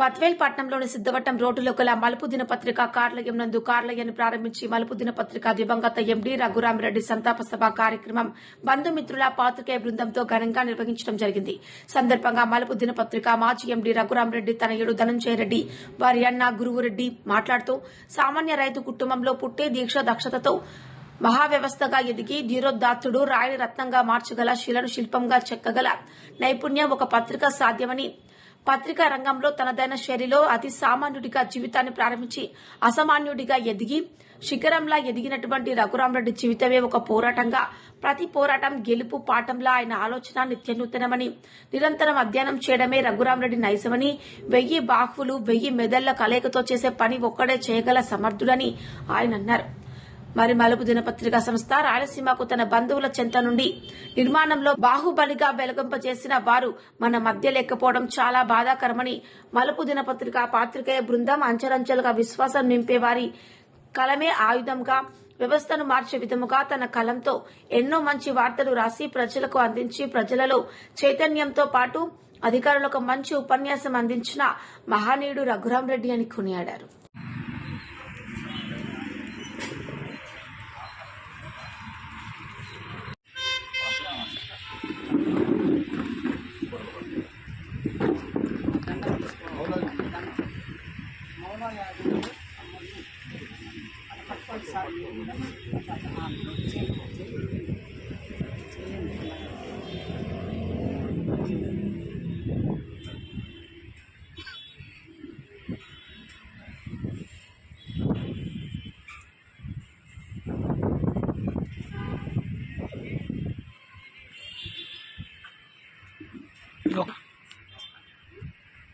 బట్వేల్ పట్టణంలోని సిద్ధవట్టం రోడ్డులో గల మలుపు దినపత్రిక కార్లయం నందు కార్లయాన్ని ప్రారంభించి మలుపు దినపత్రిక దివంగత ఎండీ రఘురామరెడ్డి సంతాప సభ కార్యక్రమం బంధుమిత్రుల పాత్రికేయ బృందంతో ఘనంగా నిర్వహించడం జరిగింది. సందర్భంగా మలుపు దినపత్రిక మాజీ ఎండీ రఘురామరెడ్డి తనయుడు ధనంజయ రెడ్డి వారి అన్న గురువురెడ్డి మాట్లాడుతూ సామాన్య రైతు కుటుంబంలో పుట్టే దీక్ష దక్షతతో మహావ్యవస్థగా ఎదిగి ధీరోదాత్తుడు రాయని రత్నంగా మార్చగల శిలను శిల్పంగా చెక్కగల నైపుణ్యం ఒక పత్రిక సాధ్యమని పత్రికా రంగంలో తనదైన శైలిలో అతి సామాన్యుడిగా జీవితాన్ని ప్రారంభించి అసామాన్యుడిగా ఎదిగి శిఖరంలా ఎదిగినటువంటి రఘురామరెడ్డి జీవితమే ఒక పోరాటంగా ప్రతి పోరాటం గెలుపు పాఠంలా ఆయన ఆలోచన నిత్యనూతనమని నిరంతరం అధ్యయనం చేయడమే రఘురామరెడ్డి నైజమని వెయ్యి బాహువులు వెయ్యి మెదళ్ళ కలయికతో చేసే పని ఒక్కడే చేయగల సమర్థుడని ఆయన అన్నారు. మరి మలుపు దినపత్రిక సంస్థ రాయలసీమకు తన బంధువుల చెంత నుండి నిర్మాణంలో బాహుబలిగా వెలుగంపజేసిన వారు మన మధ్య లేకపోవడం చాలా బాధాకరమని మలుపు దినపత్రిక పాత్రికేయ బృందం అంచెలంచెలుగా విశ్వాసం నింపేవారి కలమే ఆయుధంగా వ్యవస్థను మార్చే విధముగా తన కలంతో ఎన్నో మంచి వార్తలు రాసి ప్రజలకు అందించి ప్రజలలో చైతన్యంతో పాటు అధికారులకు మంచి ఉపన్యాసం అందించిన మహానీయుడు రఘురాం రెడ్డి అని కొనియాడారు.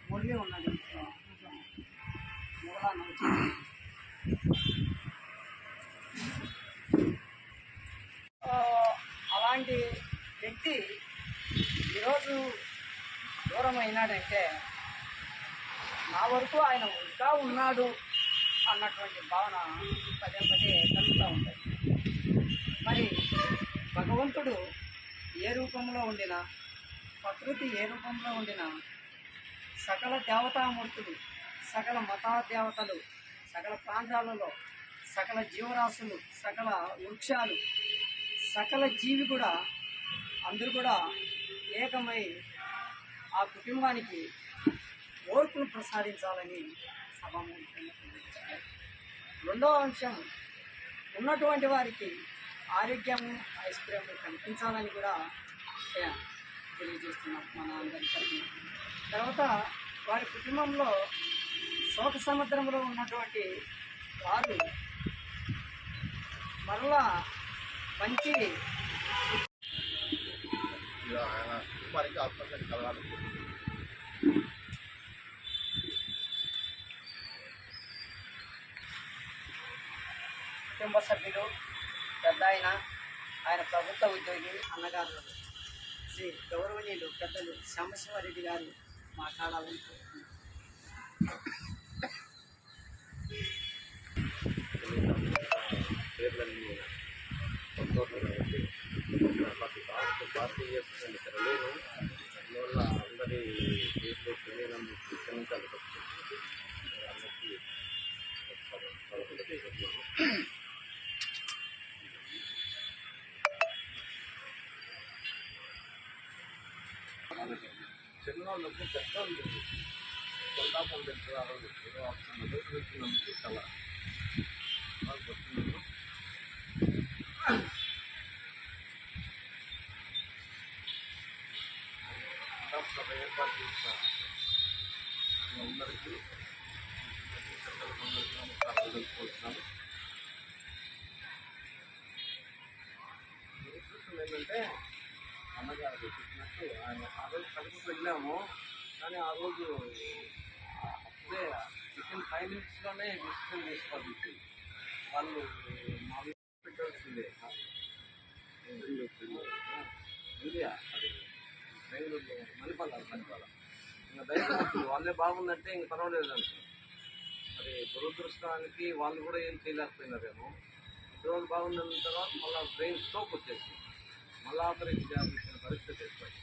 원래 올라가니까 뭐라 나오지? అలాంటి వ్యక్తి ఈరోజు దూరం అయినాడంటే నా వరకు ఆయన ఇంకా ఉన్నాడు అన్నటువంటి భావన పదే పదే కలుగుతూ ఉంటుంది మరి భగవంతుడు ఏ రూపంలో ఉండినా ప్రకృతి ఏ రూపంలో ఉండినా సకల దేవతామూర్తులు సకల మతా దేవతలు సకల ప్రాంతాలలో సకల జీవరాశులు సకల వృక్షాలు సకల జీవి కూడా అందరూ కూడా ఏకమై ఆ కుటుంబానికి ఓర్పును ప్రసాదించాలని సభాముఖంగా రెండవ అంశం ఉన్నటువంటి వారికి ఆరోగ్యము ఐశ్వర్యము కనిపించాలని కూడా తెలియజేస్తున్నాం మన అందరికీ. తర్వాత వారి కుటుంబంలో శోక సముద్రంలో ఉన్నటువంటి వారు మరలా మంచి కుటుంబానికి ఆత్మశాంతి కలగాలి. కుటుంబ సభ్యులు పెద్ద ఆయన ఆయన ప్రభుత్వ ఉద్యోగి అన్నగారు శ్రీ గౌరవనీయులు పెద్దలు శ్యామశివారెడ్డి గారు మాట్లాడాలని కోరుతున్నాను. పేర్లన్నీ సంతోషంగా ఉంది ప్రతి పార్టీ పార్టీ చేస్తుందని అందువల్ల అందరి పేర్లు తెలియనందుకు క్షమించాలి అందరికీ చెప్తున్నాను. చిన్నవాళ్ళకు పెద్దవాళ్ళు కొందాపం పెంచడానికి ఏదో ఆప్షన్ వచ్చినందుకు చాలా బాధపడుతున్నాను చేసిన మీ అందరికీ పెద్దలందరికీ ఏంటంటే అన్నగారు చెప్పినట్టు ఆయన ఆ రోజు కడుపుకు వెళ్ళాము. కానీ ఆ రోజు అప్పుడే వితిన్ ఫైవ్ మినిట్స్లోనే డిసిషన్ తీసుకోవాలి. వాళ్ళు మా పెట్టాల్సిందే. ఇండియా అది బెంగళూరులో మణిపాల మణిపాల. ఇంకా దయచేసి వాళ్ళే బాగుందంటే ఇంక పర్వాలేదు మరి దురదృష్టానికి వాళ్ళు కూడా ఏం చేయలేకపోయినారేమో. ఈ రోజు బాగున్న తర్వాత మళ్ళీ బ్రెయిన్ స్ట్రోక్ వచ్చేసి మళ్ళీ ఆపరేషన్ చేయాల్సిన పరిస్థితి ఏర్పడింది.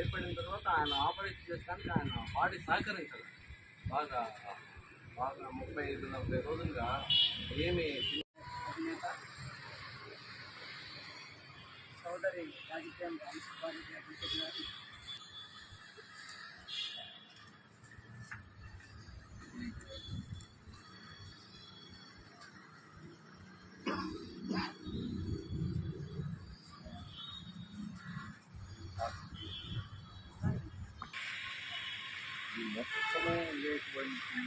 ఏర్పడిన తర్వాత ఆయన ఆపరేషన్ చేయడానికి ఆయన బాడీ సహకరించాలి బాగా బాగా ముప్పై ఐదు నలభై రోజులుగా ఏమి అధినేత సోదరి రాజకీయం రామసుబ్బారెడ్డి అడ్వకేట్ గారు ఈ మొత్తము లేటువంటి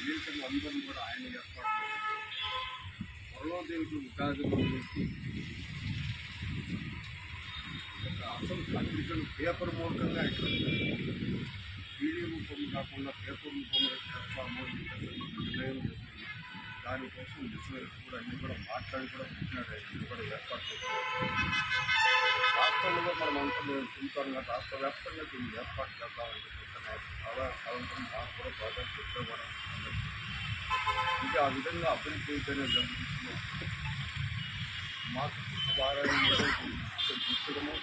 దేశం అందరూ కూడా ఆయన ఏర్పాటు త్వరలో దీనికి ఉగాది నుంచి ఒక అసలు పత్రికలు పేపర్ మూలకంగా ఇక్కడ వీడియో రూపం కాకుండా పేపర్ రూపంలో చేస్తాము నిర్ణయం చేస్తుంది దానికోసం బిజినెస్ కూడా అన్ని కూడా మాట్లాడి కూడా పెట్టినాడు ఆయన కూడా ఏర్పాటు రాష్ట్రంలో మనం అంతా మేము తింటాం కదా రాష్ట్ర వ్యాప్తంగా దీన్ని ఏర్పాటు చేద్దామని చెప్పేసి చాలా సాయంత్రం మాకు కూడా బాగా చెప్తే కూడా ఆ విధంగా అభివృద్ధి అయితేనే జరుగుతుంది. మాకు వారాన్ని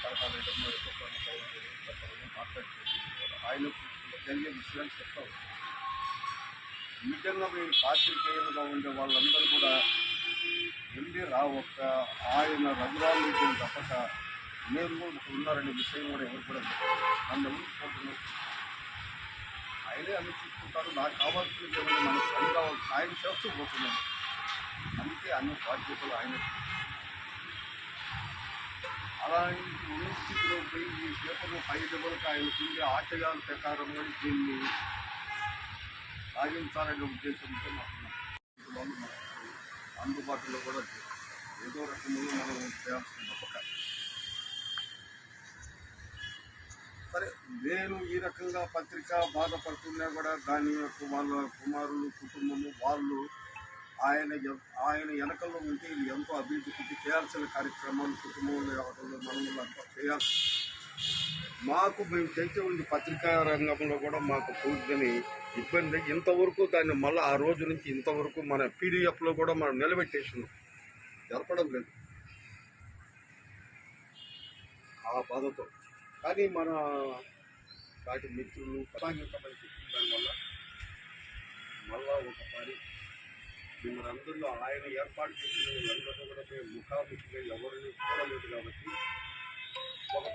సలహా వేయడము ఎక్కువ మాట్లాడుతుంది ఆయన జరిగే విషయాలు చెప్తాం నిజంగా మీరు పాత్రికేయులుగా ఉండే వాళ్ళందరూ కూడా ఎండి రావక్క ఆయన రఘురామ్ రెడ్డిని తప్పక మీరు కూడా ఉన్నారనే విషయం కూడా ఎవరు కూడా నన్ను ఆయనే అన్ని చూసుకుంటారు నాకు కావాల్సిన మనకు పని ఆయన చేస్తూ పోతున్నాను అందుకే అన్ని బాధ్యతలు ఆయన అలాంటి ఉన్న స్థితిలో పోయి ఈ పేపర్లో పై వరకు ఆయన కింద ఆశయాల ప్రకారం దీన్ని సాగించాలనే ఉద్దేశంతో మాకు అందుబాటులో కూడా ఏదో రకంగా మనం చేయాల్సిన తప్పక సరే నేను ఈ రకంగా పత్రిక బాధపడుతున్నా కూడా దాని యొక్క వాళ్ళ కుమారులు కుటుంబము వాళ్ళు ఆయన ఆయన వెనకల్లో ఉంటే ఇది ఎంతో అభివృద్ధి చేయాల్సిన కార్యక్రమాలు కుటుంబంలో మనం మనలో అంతా చేయాల్సి మాకు మేము చేసే ఉంది పత్రికా రంగంలో కూడా మాకు పూర్తిని ఇబ్బంది. ఇంతవరకు దాన్ని మళ్ళీ ఆ రోజు నుంచి ఇంతవరకు మన పీడిఎఫ్లో కూడా మనం నిలబెట్టేసినాం. జరపడం లేదు. ఆ బాధతో. కానీ మన వాటి మిత్రులు దానివల్ల మళ్ళా ఒకసారి మిమ్మల్ని అందరిలో ఆయన ఏర్పాటు చేసిన వాళ్ళందరూ కూడా మేము ముఖాముఖిగా ఎవరిని చూడలేదు కాబట్టి ఒక